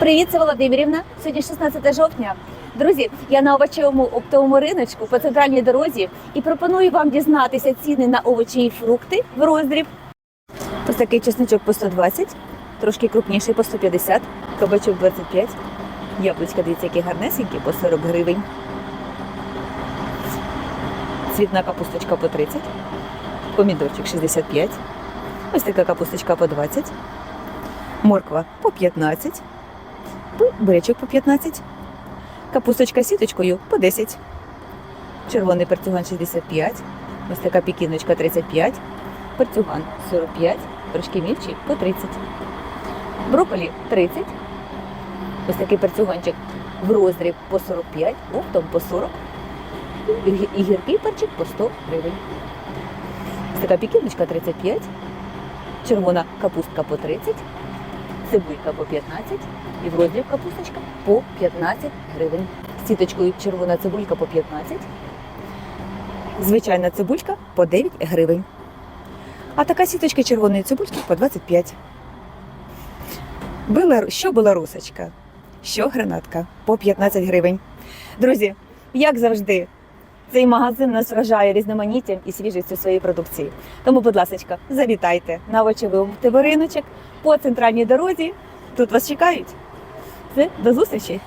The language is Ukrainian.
Привіт, це Володимирівна. Сьогодні 16 жовтня. Друзі, я на овочевому оптовому риночку по центральній дорозі і пропоную вам дізнатися ціни на овочі і фрукти в роздріб. Ось такий чесничок по 120, трошки крупніший по 150, кабачок 25, яблучка, дивіться, які гарнесенькі, по 40 гривень. Цвітна капусточка по 30, помідорчик 65, ось така капусточка по 20, морква по 15, бурячок по 15, капусточка сіточкою по 10, червоний перцюган 65, ось така пікіночка 35, перцюган 45, трошки мільчі по 30, брокколі 30, ось такий перцюганчик в роздріб по 45, оптом по 40, і і гіркий перчик по 100 гривень. Ось така пікіночка 35, червона капустка по 30, цибулька по 15 і в роздріб капусточка по 15 гривень. Сіточкою червона цибулька по 15, звичайна цибулька по 9 гривень. А така сіточка червоної цибульки по 25. Белар... Що белорусочка, що гранатка по 15 гривень. Друзі, як завжди, цей магазин нас вражає різноманіттям і свіжістю своєї продукції. Тому, будь ласка, завітайте на овочевий оптовий риночок по центральній дорозі. Тут вас чекають. Все, до зустрічі!